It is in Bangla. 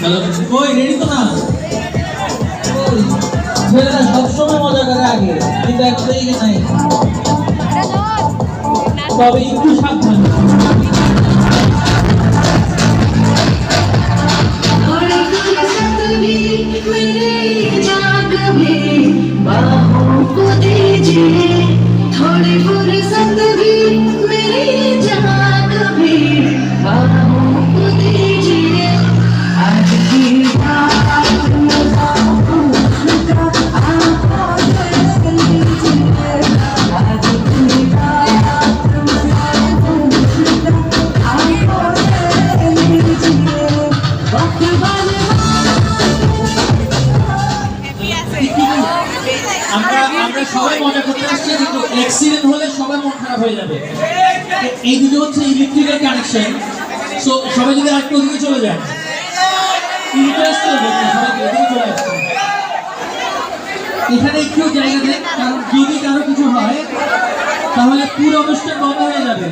হ্যালো কই রেডি তো না? ছেলেরা সবসময় মজা করে আগে কিন্তু এখন নাই। তবে একটু সাবধান। আমরা আমরা সবাই হয়ে যাবে। এই দুটো কানেকশন সো সবাই যদি আরেকটু ওদিকে চলে যান এখানে একটু জায়গা দেন কারণ যদি কারও কিছু হয়, তাহলে পুরো অনুষ্ঠান বন্ধ হয়ে যাবে।